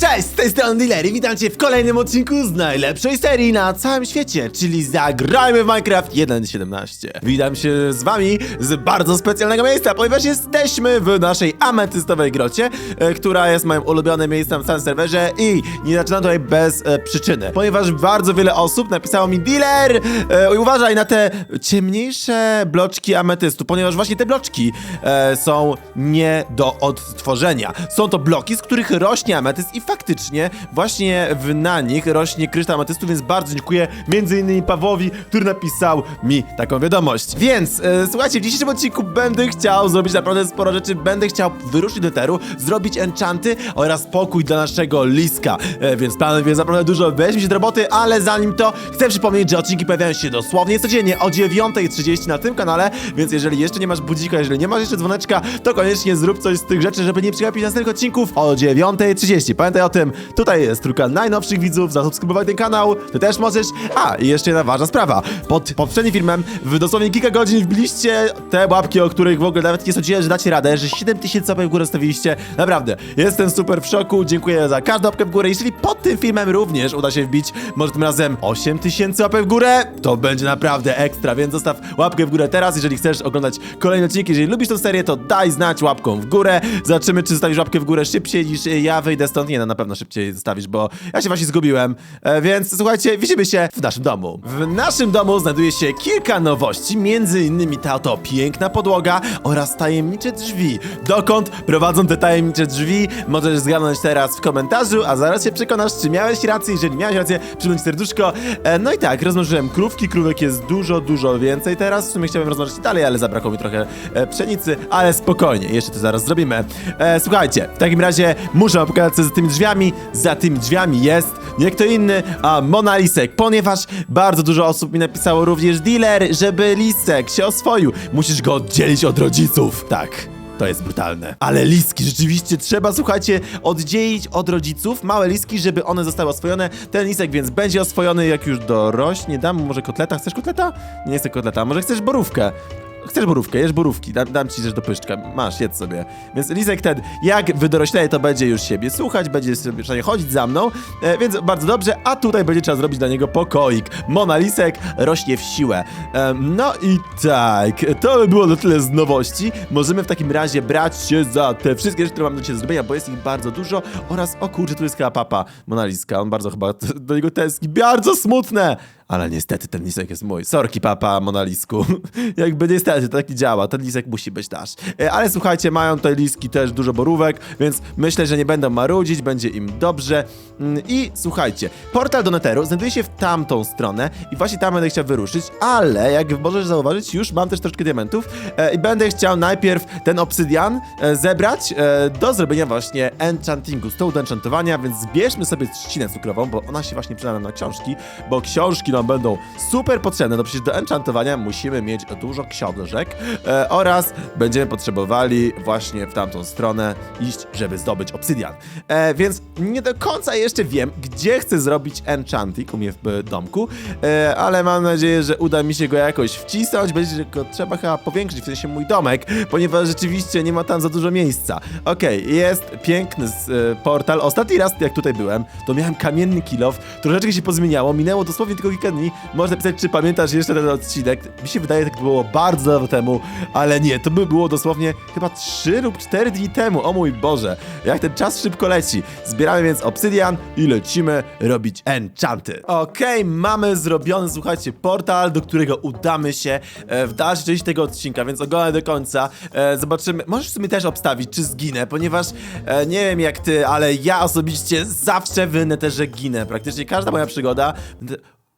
Cześć, z tej strony Dilery, witam cię w kolejnym odcinku z najlepszej serii na całym świecie, czyli Zagrajmy w Minecraft 1.17. Witam się z wami z bardzo specjalnego miejsca, ponieważ jesteśmy w naszej ametystowej grocie, e, która jest moim ulubionym miejscem w całym serwerze i nie zaczynam tutaj bez e, przyczyny, ponieważ bardzo wiele osób napisało mi Dealer, e, uważaj na te ciemniejsze bloczki ametystu, ponieważ właśnie te bloczki e, są nie do odtworzenia. Są to bloki, z których rośnie ametyst i faktycznie właśnie w, na nich rośnie kryształ ametystu, więc bardzo dziękuję między innymi Pawłowi, który napisał mi taką wiadomość. Więc e, słuchajcie, w dzisiejszym odcinku będę chciał zrobić naprawdę sporo rzeczy, będę chciał wyruszyć do Teru, zrobić enchanty oraz pokój dla naszego liska, e, więc planów jest naprawdę dużo, weźmy się do roboty, ale zanim to chcę przypomnieć, że odcinki pojawiają się dosłownie codziennie o 9.30 na tym kanale, więc jeżeli jeszcze nie masz budzika, jeżeli nie masz jeszcze dzwoneczka, to koniecznie zrób coś z tych rzeczy, żeby nie przegapić następnych odcinków o 9.30. Pamiętaj o tym, tutaj jest trójka najnowszych widzów, zasubskrybowaj ten kanał, ty też możesz. A, i jeszcze jedna ważna sprawa. Pod poprzednim filmem w dosłownie kilka godzin wbiliście te łapki, o których w ogóle nawet nie sądziłem, że dacie radę, że 7000 łapek w górę stawiliście. Naprawdę, jestem super w szoku, dziękuję za każdą łapkę w górę. Jeżeli pod tym filmem również uda się wbić, może tym razem 8000 łapek w górę, to będzie naprawdę ekstra, więc zostaw łapkę w górę teraz, jeżeli chcesz oglądać kolejne odcinki. Jeżeli lubisz tę serię, to daj znać łapką w górę. Zobaczymy, czy zostawisz łapkę w górę szybciej niż ja wyjdę stąd. Nie, no na pewno szybciej zostawisz, bo ja się właśnie zgubiłem. E, więc słuchajcie, widzimy się w naszym domu. W naszym domu znajduje się kilka nowości, między innymi ta oto piękna podłoga oraz tajemnicze drzwi. Dokąd prowadzą te tajemnicze drzwi? Możesz zgadnąć teraz w komentarzu, a zaraz się przekonasz, czy miałeś rację. Jeżeli miałeś rację, przybądź serduszko. E, no i tak, rozmnożyłem krówki, krówek jest dużo, dużo więcej teraz. W sumie chciałem rozmnożyć dalej, ale zabrakło mi trochę e, pszenicy, ale spokojnie, jeszcze to zaraz zrobimy. E, słuchajcie, w takim razie muszę pokazać, co za tymi drzwiami. Za tymi drzwiami jest nie kto inny, a Mona Lisek, ponieważ bardzo dużo osób mi napisało również dealer, żeby Lisek się oswoił. Musisz go oddzielić od rodziców. Tak. To jest brutalne. Ale liski rzeczywiście trzeba, słuchajcie, oddzielić od rodziców małe liski, żeby one zostały oswojone. Ten lisek więc będzie oswojony, jak już dorośnie. Dam mu może kotleta. Chcesz kotleta? Nie chcę kotleta. Może chcesz borówkę? Chcesz borówkę, jesz borówki, dam, dam ci też do pyszczka, masz, jedz sobie. Więc Lisek ten, jak wydorośleje, to będzie już siebie słuchać, będzie sobie przynajmniej chodzić za mną, e, więc bardzo dobrze, a tutaj będzie trzeba zrobić dla niego pokoik. Mona Lisek rośnie w siłę. E, no i tak, to by było na tyle z nowości. Możemy w takim razie brać się za te wszystkie rzeczy, które mam do ciebie zrobienia, bo jest ich bardzo dużo oraz, o kurczę, tu jest chyba papa Mona Liska, on bardzo chyba do niego tęskni, bardzo smutne! Ale niestety ten lisek jest mój. Sorki, papa Monalisku. Jakby niestety, to tak działa. Ten lisek musi być nasz. E, Ale słuchajcie, mają tutaj liski też dużo borówek, więc myślę, że nie będą marudzić, będzie im dobrze. Mm, I słuchajcie, portal do Netheru znajduje się w tamtą stronę i właśnie tam będę chciał wyruszyć, ale jak możesz zauważyć, już mam też troszkę diamentów e, i będę chciał najpierw ten obsydian e, zebrać do zrobienia właśnie enchantingu, stołu do enchantowania, więc zbierzmy sobie trzcinę cukrową, bo ona się właśnie przyda nam na książki, bo książki nam będą super potrzebne, no przecież do enchantowania musimy mieć dużo książek e, oraz będziemy potrzebowali właśnie w tamtą stronę iść, żeby zdobyć obsydian. E, więc nie do końca jeszcze wiem, gdzie chcę zrobić enchanting u mnie w e, domku, e, ale mam nadzieję, że uda mi się go jakoś wcisnąć, będzie go trzeba chyba powiększyć, w sensie mój domek, ponieważ rzeczywiście nie ma tam za dużo miejsca. Okej, jest piękny e, portal. Ostatni raz, jak tutaj byłem, to miałem kamienny kilof, troszeczkę się pozmieniało, minęło dosłownie tylko kilka dni. Można napisać, czy pamiętasz jeszcze ten odcinek. Mi się wydaje, że tak było bardzo dawno temu, ale nie, to by było dosłownie chyba 3 lub 4 dni temu. O mój Boże, jak ten czas szybko leci. Zbieramy więc obsydian i lecimy robić enchanty. Okej, mamy zrobiony, słuchajcie, portal, do którego udamy się e, w dalszej części tego odcinka, więc oglądaj do końca. E, zobaczymy, możesz sobie też obstawić, czy zginę, ponieważ e, nie wiem jak ty, ale ja osobiście zawsze w neterze ginę. Praktycznie każda moja przygoda...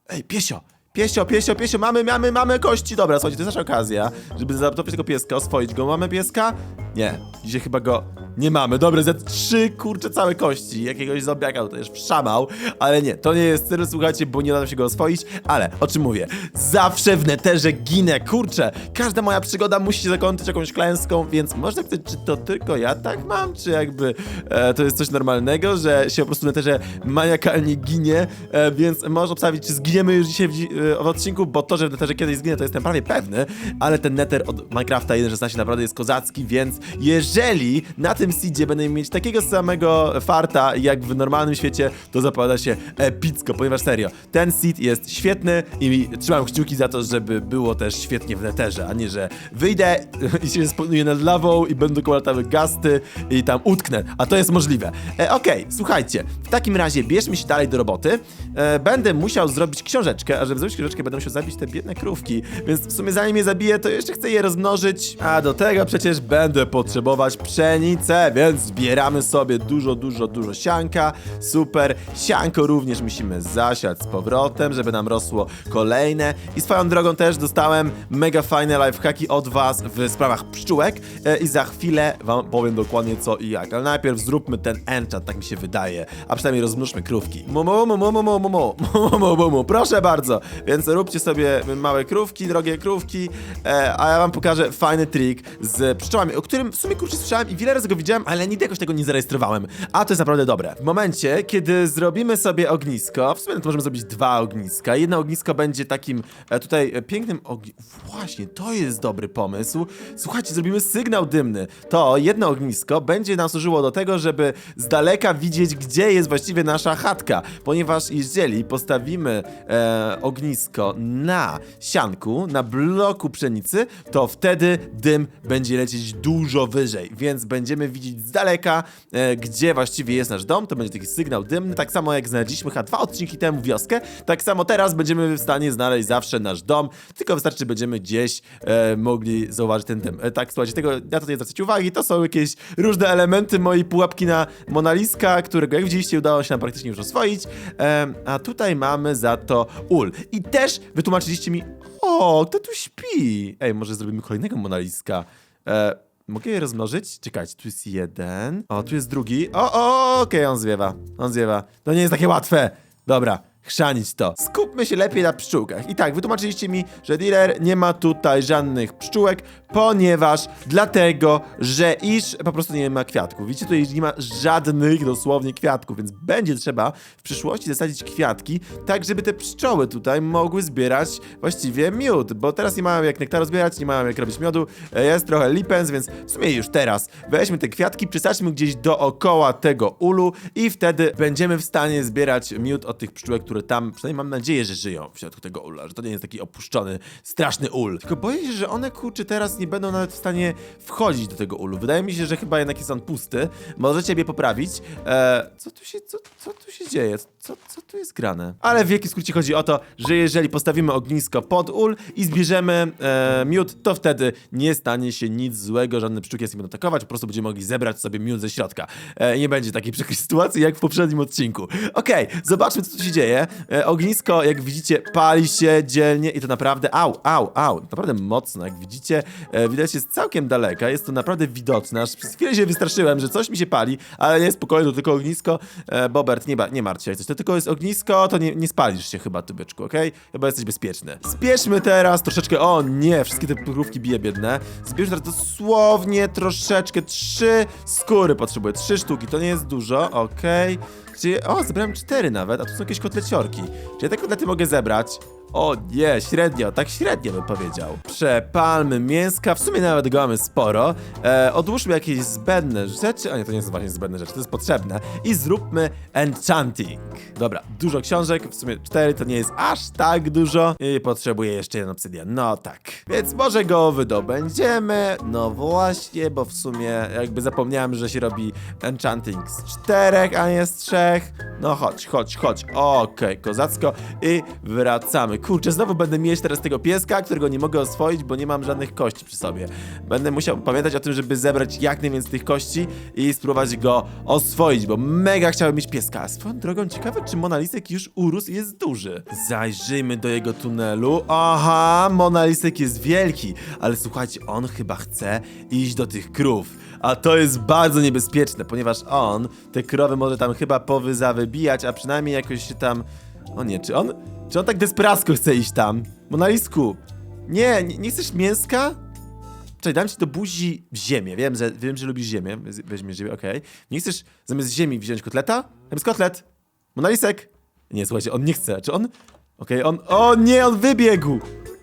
będę- Ej, piesio! Piesio, piesio, piesio, mamy, mamy, mamy kości. Dobra, słuchajcie, to jest nasza okazja, żeby zatopić tego pieska, oswoić go. Mamy pieska? Nie, dzisiaj chyba go nie mamy. Dobra, za trzy, kurcze, całe kości. Jakiegoś zombiaka tutaj już wszamał, ale nie, to nie jest cel, słuchajcie, bo nie da się go oswoić, ale o czym mówię? Zawsze w neterze ginę, kurczę. Każda moja przygoda musi się zakończyć jakąś klęską, więc można pytać, czy to tylko ja tak mam, czy jakby e, to jest coś normalnego, że się po prostu w neterze maniakalnie ginie, e, więc możesz obstawić, czy zginiemy już dzisiaj w, w odcinku, bo to, że w neterze kiedyś zginę, to jestem prawie pewny, ale ten neter od Minecrafta 1.16 naprawdę jest kozacki, więc jeżeli na tym seedzie będę mieć takiego samego farta jak w normalnym świecie, to zapowiada się epicko, ponieważ serio, ten seed jest świetny i trzymam kciuki za to, żeby było też świetnie w neterze, a nie, że wyjdę i się spawnuję nad lawą i będą koło latały gasty i tam utknę, a to jest możliwe. E, Okej, słuchajcie, w takim razie bierzmy się dalej do roboty. E, będę musiał zrobić książeczkę, a żeby książeczkę będę musiał zabić te biedne krówki, więc w sumie zanim je zabiję, to jeszcze chcę je rozmnożyć, a do tego przecież będę potrzebować pszenicę, więc zbieramy sobie dużo, dużo, dużo sianka, super, sianko również musimy zasiać z powrotem, żeby nam rosło kolejne i swoją drogą też dostałem mega fajne lifehacki od was w sprawach pszczółek e, i za chwilę wam powiem dokładnie co i jak, ale najpierw zróbmy ten enchant, tak mi się wydaje, a przynajmniej rozmnóżmy krówki. Mu, mu, mu, mu, mu, mu, mu, mu, mu, mu, mu, mu, proszę bardzo, więc róbcie sobie małe krówki, drogie krówki, e, a ja wam pokażę fajny trik z pszczołami, o którym w sumie kurczę słyszałem i wiele razy go widziałem, ale nigdy jakoś tego nie zarejestrowałem, a to jest naprawdę dobre. W momencie, kiedy zrobimy sobie ognisko, w sumie to możemy zrobić dwa ogniska, jedno ognisko będzie takim e, tutaj e, pięknym ogni... Właśnie, to jest dobry pomysł. Słuchajcie, zrobimy sygnał dymny. To jedno ognisko będzie nam służyło do tego, żeby z daleka widzieć, gdzie jest właściwie nasza chatka, ponieważ jeżeli postawimy e, ognisko na sianku, na bloku pszenicy, to wtedy dym będzie lecieć dużo wyżej, więc będziemy widzieć z daleka, e, gdzie właściwie jest nasz dom, to będzie taki sygnał dymny, tak samo jak znaleźliśmy chyba dwa odcinki temu wioskę, tak samo teraz będziemy w stanie znaleźć zawsze nasz dom, tylko wystarczy, będziemy gdzieś e, mogli zauważyć ten dym. E, tak, słuchajcie, tego ja tutaj zwracać uwagi, to są jakieś różne elementy mojej pułapki na Monaliska, którego jak widzieliście udało się nam praktycznie już oswoić, e, a tutaj mamy za to ul. I też wytłumaczyliście mi, o, kto tu śpi? Ej, może zrobimy kolejnego Monaliska. E, mogę je rozmnożyć? Czekajcie, tu jest jeden. O, tu jest drugi. O, o, okej, on zwiewa. On zwiewa. To nie jest takie łatwe. Dobra. Chrzanić to. Skupmy się lepiej na pszczółkach. I tak, wytłumaczyliście mi, że dealer nie ma tutaj żadnych pszczółek, ponieważ dlatego, że iż po prostu nie ma kwiatków. Widzicie, tutaj nie ma żadnych dosłownie kwiatków, więc będzie trzeba w przyszłości zasadzić kwiatki, tak żeby te pszczoły tutaj mogły zbierać właściwie miód, bo teraz nie mają jak nektaru zbierać, nie mają jak robić miodu, e, jest trochę lipens, więc w sumie już teraz weźmy te kwiatki, przysadźmy gdzieś dookoła tego ulu i wtedy będziemy w stanie zbierać miód od tych pszczółek, które tam, przynajmniej mam nadzieję, że żyją w środku tego ula, że to nie jest taki opuszczony, straszny ul. Tylko boję się, że one kurczy teraz nie będą nawet w stanie wchodzić do tego ulu. Wydaje mi się, że chyba jednak jest on pusty. Możecie mnie poprawić. E, co tu się, co, co tu się dzieje? Co, co tu jest grane? Ale w wielkim skrócie chodzi o to, że jeżeli postawimy ognisko pod ul i zbierzemy e, miód, to wtedy nie stanie się nic złego, żadne pszczółki nas nie będą atakować, po prostu będziemy mogli zebrać sobie miód ze środka. E, nie będzie takiej przykrej sytuacji jak w poprzednim odcinku. Okej, zobaczmy co tu się dzieje. E, ognisko, jak widzicie, pali się dzielnie i to naprawdę, au, au, au, naprawdę mocno, jak widzicie, e, widać jest całkiem daleka, jest to naprawdę widoczne, aż przez chwilę się wystraszyłem, że coś mi się pali, ale nie, spokojnie, to tylko ognisko. E, Bobert, nie, nie martw się, coś, to tylko jest ognisko, to nie, nie spalisz się chyba, tu byczku, okej? Chyba jesteś bezpieczny. Spieszmy teraz troszeczkę, o nie, wszystkie te krówki bije biedne. Zbierzmy teraz dosłownie troszeczkę, trzy skóry potrzebuję, trzy sztuki, to nie jest dużo, okej. Czyli, o, zebrałem cztery nawet, a tu są jakieś kotleciorki. Czy ja te kotlety mogę zebrać? O nie, średnio, tak średnio bym powiedział. Przepalmy mięska, w sumie nawet go mamy sporo. E, odłóżmy jakieś zbędne rzeczy, a nie, to nie są właśnie zbędne rzeczy, to jest potrzebne. I zróbmy enchanting. Dobra, dużo książek, w sumie cztery to nie jest aż tak dużo. I potrzebuję jeszcze jeden obsydian, no tak. Więc może go wydobędziemy, no właśnie, bo w sumie jakby zapomniałem, że się robi enchanting z czterech, a nie z trzech. No chodź, chodź, chodź, okej, kozacko. I wracamy. Kurczę, znowu będę mieć teraz tego pieska, którego nie mogę oswoić, bo nie mam żadnych kości przy sobie. Będę musiał pamiętać o tym, żeby zebrać jak najwięcej tych kości i spróbować go oswoić, bo mega chciałem mieć pieska. A swoją drogą, ciekawe, czy Monalisek już urósł i jest duży. Zajrzyjmy do jego tunelu. Aha, Monalisek jest wielki, ale słuchajcie, on chyba chce iść do tych krów. A to jest bardzo niebezpieczne, ponieważ on te krowy może tam chyba powyzawybijać, a przynajmniej jakoś się tam... O nie, czy on... Czy on tak desperacko chce iść tam? Monalisku, nie, nie, nie chcesz mięska? Czekaj, dam ci do buzi ziemię. Wiem, że, wiem, że lubisz ziemię. Weź- Weźmiesz ziemię, okej. Nie chcesz zamiast ziemi wziąć kotleta? Tam jest kotlet. Monalisek. Nie, słuchajcie, on nie chce. Czy on... Okej, on... O nie, on wybiegł!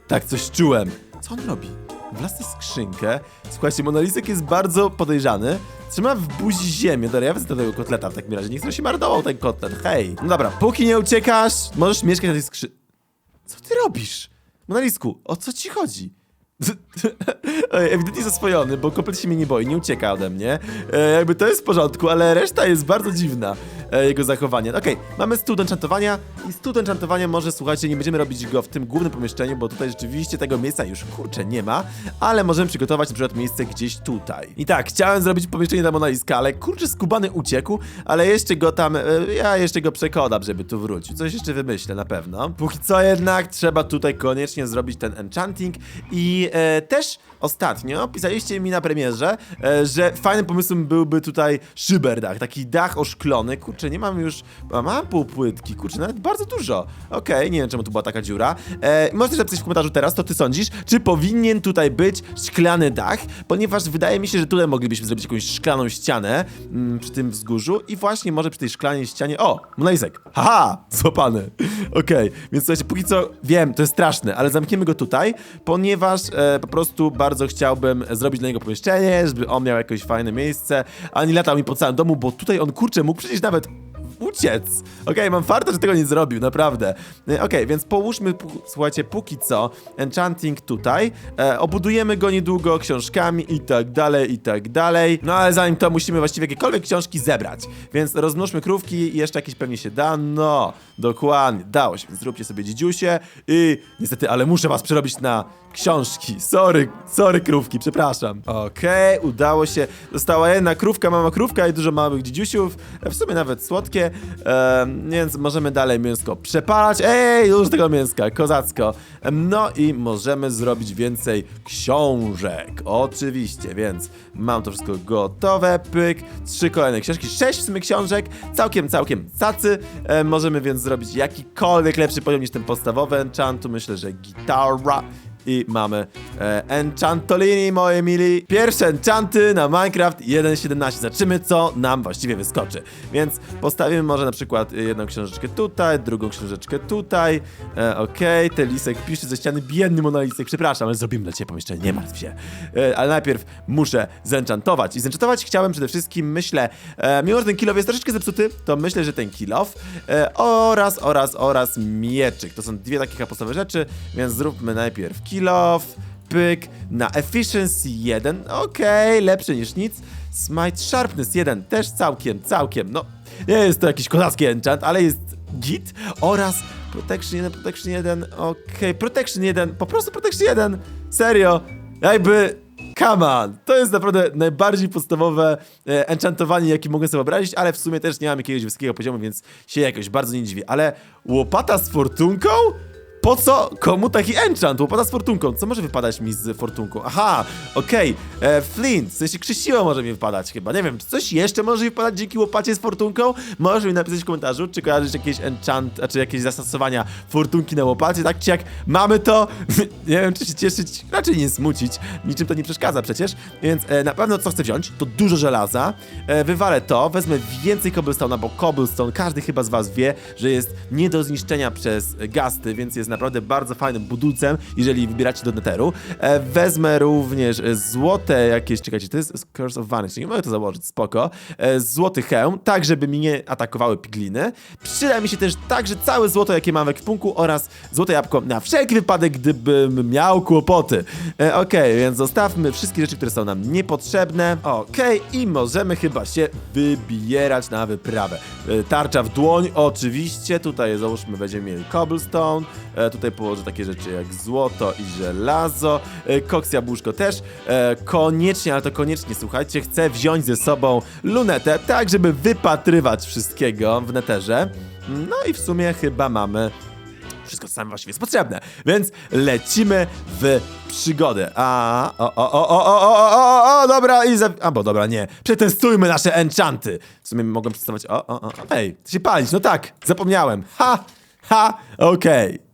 Tak, coś czułem. Co on robi? Własną skrzynkę. Słuchajcie, Monalisek jest bardzo podejrzany. Trzyma w buzi ziemię. Dobra, ja wezmę tego kotleta w takim razie. Nie chcę się marnował ten kotlet. Hej. No dobra, póki nie uciekasz, możesz mieszkać na tej skrzy... Co ty robisz? Monalisku, o co ci chodzi? Ewidentnie zaswojony, bo kompletnie się mnie nie boi, nie ucieka ode mnie. E, jakby to jest w porządku, ale reszta jest bardzo dziwna, e, jego zachowanie. Okej, mamy stół do enchantowania i stół do enchantowania może, słuchajcie, nie będziemy robić go w tym głównym pomieszczeniu, bo tutaj rzeczywiście tego miejsca już, kurczę, nie ma, ale możemy przygotować na przykład miejsce gdzieś tutaj. I tak, chciałem zrobić pomieszczenie dla Monaliska, ale kurczę, skubany uciekł, ale jeszcze go tam, e, ja jeszcze go przekonam, żeby tu wrócił. Coś jeszcze wymyślę na pewno. Póki co jednak trzeba tutaj koniecznie zrobić ten enchanting i e, też ostatnio pisaliście mi na premierze, e, że fajnym pomysłem byłby tutaj szyberdach, taki dach oszklony. Kurczę, nie mam już, a mam półpłytki, kurczę, nawet bardzo dużo. Okej, nie wiem czemu tu była taka dziura. E, możesz napisać w komentarzu teraz, to ty sądzisz, czy powinien tutaj być szklany dach, ponieważ wydaje mi się, że tutaj moglibyśmy zrobić jakąś szklaną ścianę mm, przy tym wzgórzu i właśnie może przy tej szklanej ścianie, o, Monalizek, haha, złapany. Okej, więc słuchajcie, póki co wiem, to jest straszne, ale zamkniemy go tutaj, ponieważ e, po prostu bardzo chciałbym zrobić dla niego pomieszczenie, żeby on miał jakieś fajne miejsce, a nie latał mi po całym domu, bo tutaj on, kurczę, mógł przecież nawet uciec. Okej, mam farta, że tego nie zrobił, naprawdę. E, Okej, więc połóżmy, słuchajcie, póki co enchanting tutaj. E, obudujemy go niedługo książkami i tak dalej, i tak dalej. No ale zanim to musimy właściwie jakiekolwiek książki zebrać. Więc rozmnóżmy krówki i jeszcze jakieś pewnie się da. No, dokładnie, dało się. Więc zróbcie sobie dziedziusie i niestety, ale muszę was przerobić na książki. Sorry, sorry krówki, przepraszam. Okej, udało się. Została jedna krówka, mama krówka i dużo małych dziedziusiów. E, W sumie nawet słodkie. Więc możemy dalej mięsko przepalać. Ej, już tego mięska, kozacko. No i możemy zrobić więcej książek. Oczywiście, więc mam to wszystko gotowe. Pyk, trzy kolejne książki, sześć w sumie książek. Całkiem, całkiem cacy. E, możemy więc zrobić jakikolwiek lepszy poziom niż ten podstawowy enchantu. Myślę, że gitara. I mamy e, Enchantolini, moi mili. Pierwsze enchanty na Minecraft 1.17. Zobaczymy, co nam właściwie wyskoczy. Więc postawimy może na przykład e, jedną książeczkę tutaj, drugą książeczkę tutaj. E, Okej, ten lisek pisze ze ściany. Biedny monalisek, przepraszam, ale zrobimy dla ciebie pomieszczenie, nie martw się. E, ale najpierw muszę zenchantować. I zenchantować chciałem przede wszystkim, myślę, e, mimo że ten kilof jest troszeczkę zepsuty, to myślę, że ten kilof e, oraz, oraz, oraz mieczyk. To są dwie takie podstawowe rzeczy, więc zróbmy najpierw kilof, pyk, na efficiency 1, okej, lepszy niż nic. Smite sharpness 1, też całkiem, całkiem, no, nie jest to jakiś kozacki enchant, ale jest git oraz protection 1, protection 1, okej, protection 1, po prostu protection 1, serio, jakby Come on! To jest naprawdę najbardziej podstawowe e, enchantowanie, jakie mogę sobie wyobrazić, ale w sumie też nie mam jakiegoś wysokiego poziomu, więc się jakoś bardzo nie dziwię. Ale łopata z fortunką? Po co komu taki enchant? Łopata z fortunką. Co może wypadać mi z fortunką? Aha, okej. e, Flint, w sensie krzysiło może mi wypadać chyba. Nie wiem, czy coś jeszcze może mi wypadać dzięki łopacie z fortunką? Możesz mi napisać w komentarzu, czy kojarzysz jakieś enchant, czy jakieś zastosowania fortunki na łopacie. Tak czy jak mamy to, nie wiem, czy się cieszyć, raczej nie smucić. Niczym to nie przeszkadza przecież. Więc e, na pewno co chcę wziąć, to dużo żelaza. E, wywalę to, wezmę więcej cobblestone'a, bo cobblestone, każdy chyba z was wie, że jest nie do zniszczenia przez gasty, więc jest naprawdę bardzo fajnym budulcem, jeżeli wybieracie do netheru. E, wezmę również e, złote jakieś, czekajcie, to jest Curse of Vanishing, mogę to założyć, spoko. E, złoty hełm, tak żeby mi nie atakowały pigliny. Przyda mi się też także całe złoto, jakie mam w ekwipunku oraz złote jabłko na wszelki wypadek, gdybym miał kłopoty. E, Okej, więc zostawmy wszystkie rzeczy, które są nam niepotrzebne. Okej, i możemy chyba się wybierać na wyprawę. E, tarcza w dłoń, oczywiście. Tutaj załóżmy, będziemy mieli cobblestone. E, tutaj położę takie rzeczy jak złoto i żelazo. E, koks jabłuszko też. E, koniecznie, ale to koniecznie, słuchajcie, chcę wziąć ze sobą lunetę, tak żeby wypatrywać wszystkiego w neterze. No i w sumie chyba mamy wszystko, co nam właściwie jest potrzebne. Więc lecimy w przygodę. A, o, o, o, o, o, o, o, o, dobra, i za... A, bo dobra, nie. Przetestujmy nasze enchanty. W sumie mogłem przetestować, o, o, o, ej, chce się palić, no tak, zapomniałem. Ha, ha, okej.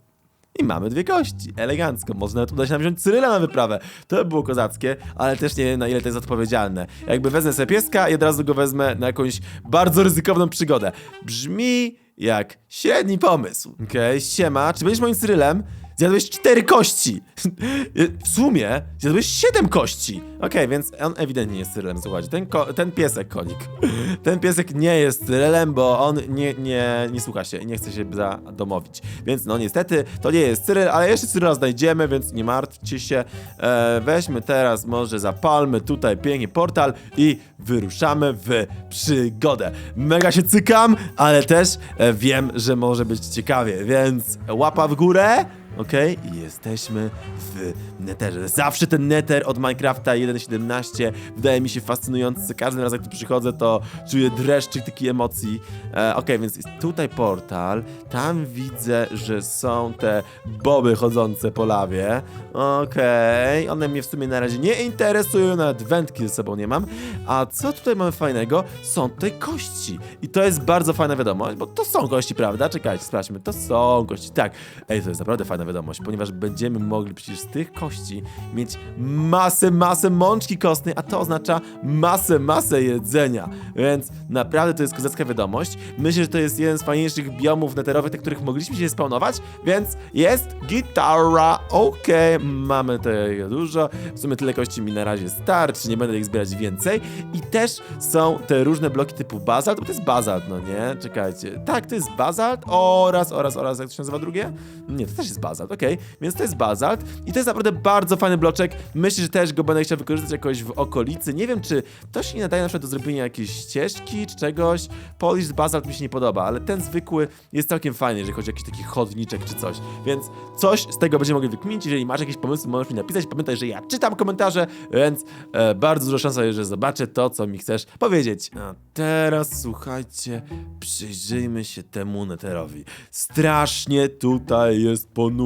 I mamy dwie kości, elegancko. Można tu dać nam wziąć Cyryla na wyprawę. To by było kozackie, ale też nie wiem na ile to jest odpowiedzialne. Jakby wezmę sobie pieska i od razu go wezmę na jakąś bardzo ryzykowną przygodę. Brzmi jak średni pomysł. Okej, siema. Czy będziesz moim Cyrylem? Zjadłeś cztery kości. W sumie zjadłeś siedem kości. Okej, więc on ewidentnie jest Cyrylem, słuchajcie. Ten, ten piesek, konik. Ten piesek nie jest Cyrylem, bo on nie, nie, nie słucha się i nie chce się zadomowić. Więc no niestety, to nie jest Cyryl, ale jeszcze Cyryla znajdziemy, więc nie martwcie się. E, weźmy teraz, może zapalmy tutaj pięknie portal i wyruszamy w przygodę. Mega się cykam, ale też e, wiem, że może być ciekawie, więc łapa w górę. Okej, i jesteśmy w Netherze. Zawsze ten Nether od Minecrafta 1.17 wydaje mi się fascynujący. Za każdym razem, jak tu przychodzę, to czuję dreszczyk takiej emocji. E, Okej, więc jest tutaj portal. Tam widzę, że są te boby chodzące po lawie. Okej, one mnie w sumie na razie nie interesują, nawet wędki ze sobą nie mam. A co tutaj mamy fajnego? Są tutaj kości. I to jest bardzo fajna wiadomość, bo to są kości, prawda? Czekajcie, sprawdźmy. To są kości, tak. Ej, to jest naprawdę fajna wiadomość, ponieważ będziemy mogli przecież z tych kości mieć masę, masę mączki kostnej, a to oznacza masę, masę jedzenia. Więc naprawdę to jest kozacka wiadomość. Myślę, że to jest jeden z fajniejszych biomów neterowych, na których mogliśmy się spawnować, więc jest gitara. Okej, mamy tego dużo. W sumie tyle kości mi na razie starczy, nie będę ich zbierać więcej. I też są te różne bloki typu bazalt, bo to jest bazalt, no nie? Czekajcie. Tak, to jest bazalt oraz, oraz, oraz, jak to się nazywa drugie? Nie, to też jest bazalt, okej. Więc to jest bazalt i to jest naprawdę bardzo fajny bloczek. Myślę, że też go będę chciał wykorzystać jakoś w okolicy. Nie wiem, czy to się nie nadaje na przykład do zrobienia jakiejś ścieżki czy czegoś. Polished bazalt mi się nie podoba, ale ten zwykły jest całkiem fajny, jeżeli chodzi o jakiś taki chodniczek czy coś. Więc coś z tego będziemy mogli wykminić. Jeżeli masz jakieś pomysły, możesz mi napisać. Pamiętaj, że ja czytam komentarze, więc e, bardzo duża szansa, że zobaczę to, co mi chcesz powiedzieć. A teraz słuchajcie, przyjrzyjmy się temu neterowi. Strasznie tutaj jest ponuro.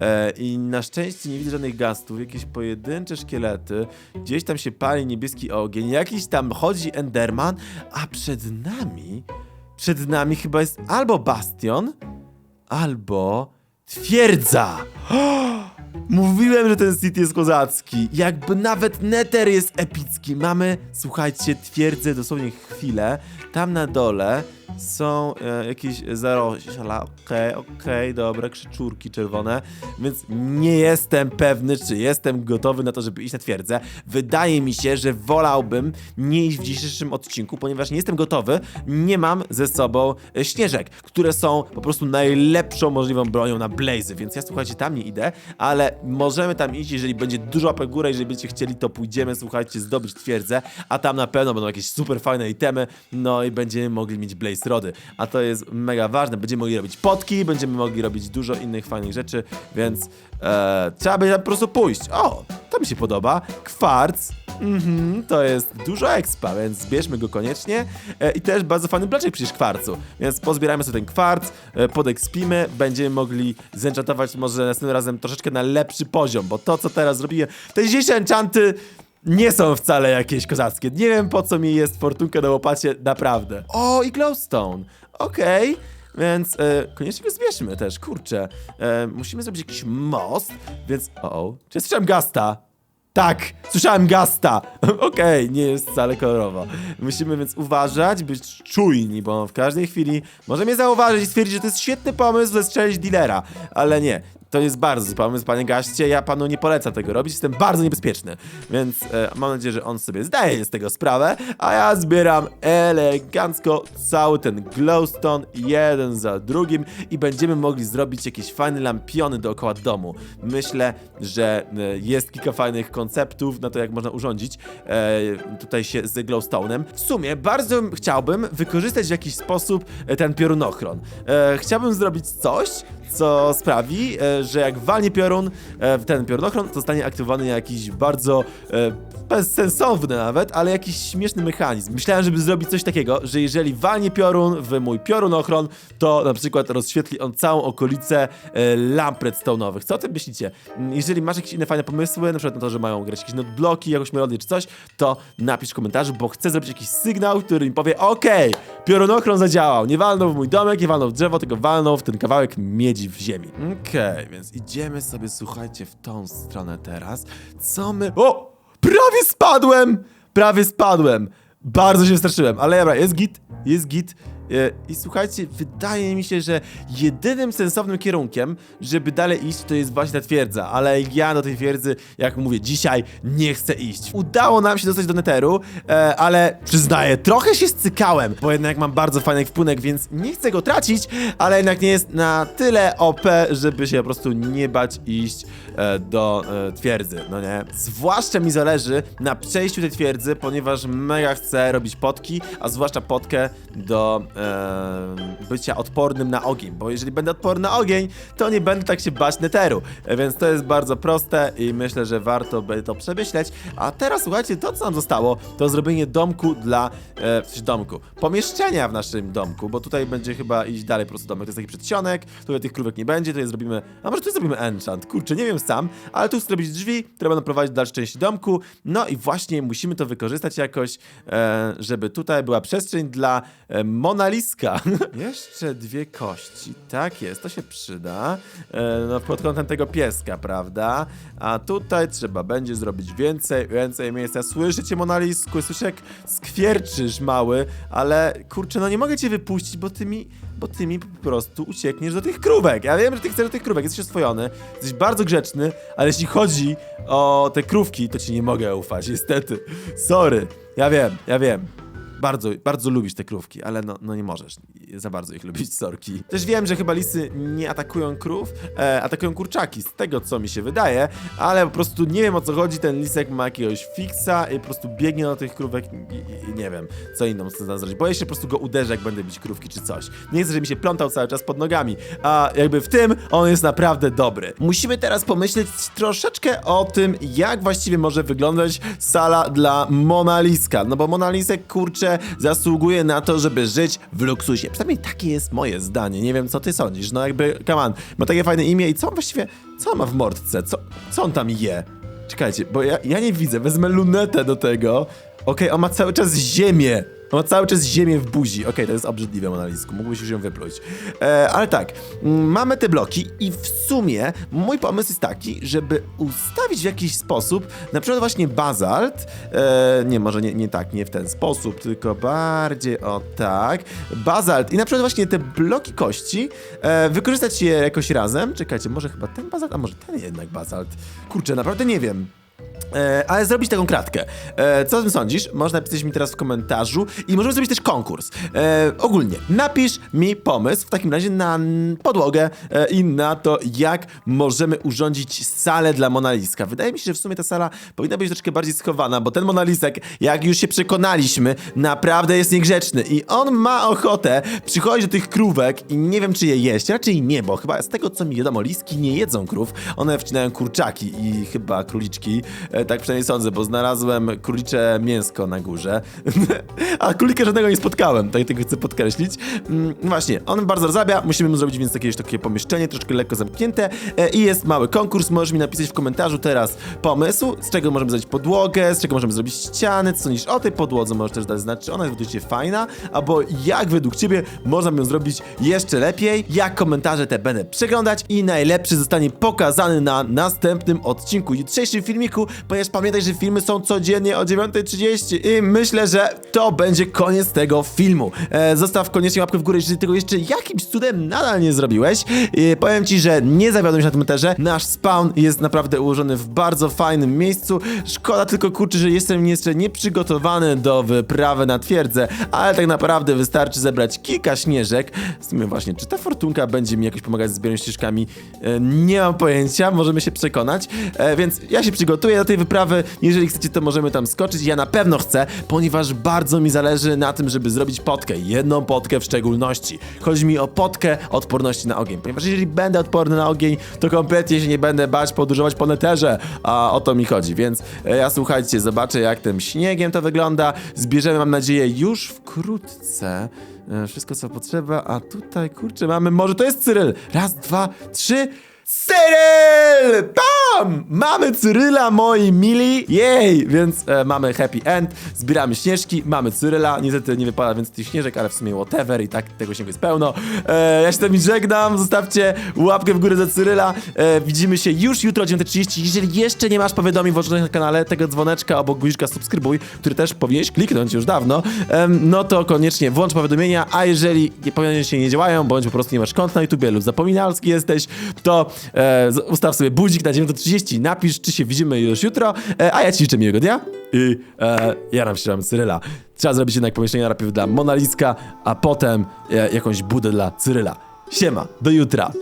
E, I na szczęście nie widzę żadnych gastów, jakieś pojedyncze szkielety. Gdzieś tam się pali niebieski ogień, jakiś tam chodzi Enderman, a przed nami, przed nami chyba jest albo bastion, albo twierdza. Mówiłem, że ten City jest kozacki. Jakby nawet Nether jest epicki. Mamy, słuchajcie, twierdzę dosłownie chwilę. Tam na dole są e, jakieś zarośla. Okej, okej, dobra, krzyczurki czerwone. Więc nie jestem pewny, czy jestem gotowy na to, żeby iść na twierdzę. Wydaje mi się, że wolałbym nie iść w dzisiejszym odcinku, ponieważ nie jestem gotowy. Nie mam ze sobą e, śnieżek, które są po prostu najlepszą możliwą bronią na blazy, więc ja słuchajcie, tam nie idę, ale możemy tam iść, jeżeli będzie dużo łapek jeżeli będziecie chcieli, to pójdziemy, słuchajcie, zdobyć twierdzę, a tam na pewno będą jakieś super fajne itemy, no i będziemy mogli mieć blaze rody, a to jest mega ważne, będziemy mogli robić potki, będziemy mogli robić dużo innych fajnych rzeczy, więc e, trzeba będzie po prostu pójść. O, to mi się podoba, kwarc, Mhm, to jest dużo expa, więc zbierzmy go koniecznie. E, I też bardzo fajny bloczek przecież kwarcu. Więc pozbieramy sobie ten kwarc, e, podekspimy, będziemy mogli zenchantować może następnym razem troszeczkę na lepszy poziom, bo to co teraz zrobiłem, te dzisiejsze enchanty nie są wcale jakieś kozackie. Nie wiem po co mi jest fortunka na łopacie, naprawdę. O, i glowstone. Okej. Więc e, koniecznie go zbierzmy też, kurczę. E, musimy zrobić jakiś most, więc... O, o. czy ja słyszałem gasta? Tak, słyszałem gasta. Okej, nie jest wcale kolorowo. Musimy więc uważać, być czujni, bo w każdej chwili może mnie zauważyć i stwierdzić, że to jest świetny pomysł zestrzelić dealera. Ale nie, to jest bardzo pomysł, panie gaście. Ja panu nie polecam tego robić, jestem bardzo niebezpieczny. Więc e, mam nadzieję, że on sobie zdaje z tego sprawę, a ja zbieram elegancko cały ten glowstone jeden za drugim i będziemy mogli zrobić jakieś fajne lampiony dookoła domu. Myślę, że e, jest kilka fajnych konceptów na to, jak można urządzić e, tutaj się z glowstone'em. W sumie bardzo chciałbym wykorzystać w jakiś sposób e, ten piorunochron. E, chciałbym zrobić coś, co sprawi, e, że jak walnie piorun, e, w ten piorunochron, to zostanie aktywowany jakiś bardzo e, bezsensowny nawet, ale jakiś śmieszny mechanizm. Myślałem, żeby zrobić coś takiego, że jeżeli walnie piorun w mój piorunochron, to na przykład rozświetli on całą okolicę e, lamp redstone'owych. Co o tym myślicie? Jeżeli masz jakieś inne fajne pomysły, na przykład na to, że mają grać jakieś notebloki, jakąś melodię czy coś, to napisz w komentarzu, bo chcę zrobić jakiś sygnał, który mi powie okej, piorunochron zadziałał, nie walnął w mój domek, nie walnął w drzewo, tylko walnął w ten kawałek miedzi w ziemi. Okej, więc idziemy sobie, słuchajcie, w tą stronę teraz. Co my... O! Prawie spadłem! Prawie spadłem! Bardzo się straszyłem, ale dobra, jest git, jest git. I słuchajcie, wydaje mi się, że jedynym sensownym kierunkiem, żeby dalej iść, to jest właśnie ta twierdza, ale ja do tej twierdzy, jak mówię, dzisiaj nie chcę iść. Udało nam się dostać do Netheru, e, ale przyznaję, trochę się scykałem, bo jednak mam bardzo fajny wpłynek, więc nie chcę go tracić, ale jednak nie jest na tyle OP, żeby się po prostu nie bać iść e, do e, twierdzy, no nie? Zwłaszcza mi zależy na przejściu tej twierdzy, ponieważ mega chcę robić potki, a zwłaszcza potkę do bycia odpornym na ogień, bo jeżeli będę odporny na ogień, to nie będę tak się bać neteru, więc to jest bardzo proste i myślę, że warto by to przemyśleć. A teraz słuchajcie, to co nam zostało, to zrobienie domku dla, e, w domku, pomieszczenia w naszym domku, bo tutaj będzie chyba iść dalej po prostu domek, to jest taki przedsionek, tutaj tych krówek nie będzie, tutaj zrobimy, a może tu zrobimy enchant, kurczę, nie wiem sam, ale tu chcę zrobić drzwi, które będą prowadzić do dalszej części domku, no i właśnie musimy to wykorzystać jakoś, e, żeby tutaj była przestrzeń dla e, Monaliska. Jeszcze dwie kości, tak jest, to się przyda, e, no pod kątem tego pieska, prawda, a tutaj trzeba będzie zrobić więcej, więcej miejsca, słyszycie Monalisku, słyszę jak skwierczysz mały, ale kurczę, no nie mogę cię wypuścić, bo ty mi, bo ty mi po prostu uciekniesz do tych krówek. Ja wiem, że ty chcesz do tych krówek, jesteś oswojony, jesteś bardzo grzeczny, ale jeśli chodzi o te krówki, to ci nie mogę ufać, niestety. Sorry, ja wiem, ja wiem. Bardzo, bardzo lubisz te krówki, ale no, no nie możesz za bardzo ich lubić, sorki. Też wiem, że chyba lisy nie atakują krów, e, atakują kurczaki, z tego co mi się wydaje, ale po prostu nie wiem o co chodzi, ten lisek ma jakiegoś fiksa i po prostu biegnie do tych krówek i, i, i nie wiem, co inną tam zrobić. Boję się po prostu go uderzę, jak będę bić krówki czy coś. Nie chcę, żeby mi się plątał cały czas pod nogami, a jakby w tym on jest naprawdę dobry. Musimy teraz pomyśleć troszeczkę o tym, jak właściwie może wyglądać sala dla Monaliska, no bo Monalisek, kurczę, zasługuje na to, żeby żyć w luksusie. Przynajmniej takie jest moje zdanie. Nie wiem, co ty sądzisz. No jakby, come on, ma takie fajne imię i co on właściwie, co on ma w mordce? Co, co on tam je? Czekajcie, bo ja, ja nie widzę. Wezmę lunetę do tego. Okej, on ma cały czas ziemię. Ma cały czas ziemię w buzi. Okej, to jest obrzydliwe, Monalisku. Mógłbyś już ją wypluć. E, ale tak, mm, mamy te bloki i w sumie mój pomysł jest taki, żeby ustawić w jakiś sposób, na przykład właśnie bazalt. E, nie, może nie, nie tak, nie w ten sposób, tylko bardziej o tak. Bazalt i na przykład właśnie te bloki kości e, wykorzystać je jakoś razem. Czekajcie, może chyba ten bazalt, a może ten jednak bazalt. Kurczę, naprawdę nie wiem. E, ale zrobić taką kratkę. E, co o tym sądzisz? Można napisać mi teraz w komentarzu i możemy zrobić też konkurs. E, ogólnie, napisz mi pomysł w takim razie na podłogę e, i na to, jak możemy urządzić salę dla Monaliska. Wydaje mi się, że w sumie ta sala powinna być troszkę bardziej schowana, bo ten Monalisek, jak już się przekonaliśmy, naprawdę jest niegrzeczny i on ma ochotę przychodzić do tych krówek i nie wiem, czy je jeść. Raczej nie, bo chyba z tego, co mi wiadomo, liski nie jedzą krów. One wcinają kurczaki i chyba króliczki. E, tak przynajmniej sądzę, bo znalazłem królicze mięsko na górze. A królika żadnego nie spotkałem, tak tego chcę podkreślić. Mm, właśnie, on bardzo rozrabia, musimy mu zrobić więc jakieś takie pomieszczenie, troszkę lekko zamknięte e, i jest mały konkurs, możesz mi napisać w komentarzu teraz pomysł, z czego możemy zrobić podłogę, z czego możemy zrobić ściany, co sądzisz o tej podłodze, możesz też dać znać, czy ona jest według ciebie fajna, albo jak według ciebie można ją zrobić jeszcze lepiej. Ja komentarze te będę przeglądać i najlepszy zostanie pokazany na następnym odcinku jutrzejszym filmiku, ponieważ pamiętaj, że filmy są codziennie o 9.30 i myślę, że to będzie koniec tego filmu. E, zostaw koniecznie łapkę w górę, jeżeli tego jeszcze jakimś cudem nadal nie zrobiłeś. E, powiem ci, że nie zawiodłem się na tym eterze. Nasz spawn jest naprawdę ułożony w bardzo fajnym miejscu. Szkoda tylko kurczę, że jestem jeszcze nieprzygotowany do wyprawy na twierdzę, ale tak naprawdę wystarczy zebrać kilka śnieżek. W sumie właśnie, czy ta fortunka będzie mi jakoś pomagać z zbieraniem ścieżkami? E, nie mam pojęcia, możemy się przekonać. E, więc ja się przygotuję do tej wyprawy. Jeżeli chcecie, to możemy tam skoczyć. Ja na pewno chcę, ponieważ bardzo mi zależy na tym, żeby zrobić potkę. Jedną potkę w szczególności. Chodzi mi o potkę odporności na ogień. Ponieważ jeżeli będę odporny na ogień, to kompletnie się nie będę bać podróżować po neterze. A o to mi chodzi. Więc e, ja słuchajcie, zobaczę jak tym śniegiem to wygląda. Zbierzemy, mam nadzieję, już wkrótce. E, Wszystko co potrzeba, a tutaj kurczę mamy, może to jest Cyryl. Raz, dwa, trzy. Cyryl! Bam! Mamy Cyryla, moi mili! Jej! Więc e, mamy happy end, zbieramy śnieżki, mamy Cyryla, niestety nie wypada więcej tych śnieżek, ale w sumie whatever i tak tego śniegu jest pełno. E, ja się tam żegnam, zostawcie łapkę w górę za Cyryla. E, widzimy się już jutro o 9.30. Jeżeli jeszcze nie masz powiadomień włączonych na kanale, tego dzwoneczka obok guziczka subskrybuj, który też powinieneś kliknąć już dawno, em, no to koniecznie włącz powiadomienia, a jeżeli powiadomienia się nie działają, bądź po prostu nie masz kont na YouTubie lub zapominalski jesteś, to e, ustaw sobie budzik na 9.30, napisz, czy się widzimy już jutro, e, a ja ci życzę miłego dnia i e, jaram się tam Cyryla. Trzeba zrobić jednak pomieszczenie najpierw dla Monaliska, a potem e, jakąś budę dla Cyryla. Siema, do jutra.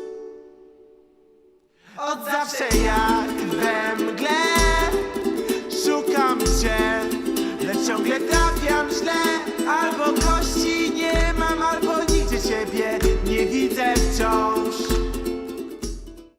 Od zawsze ja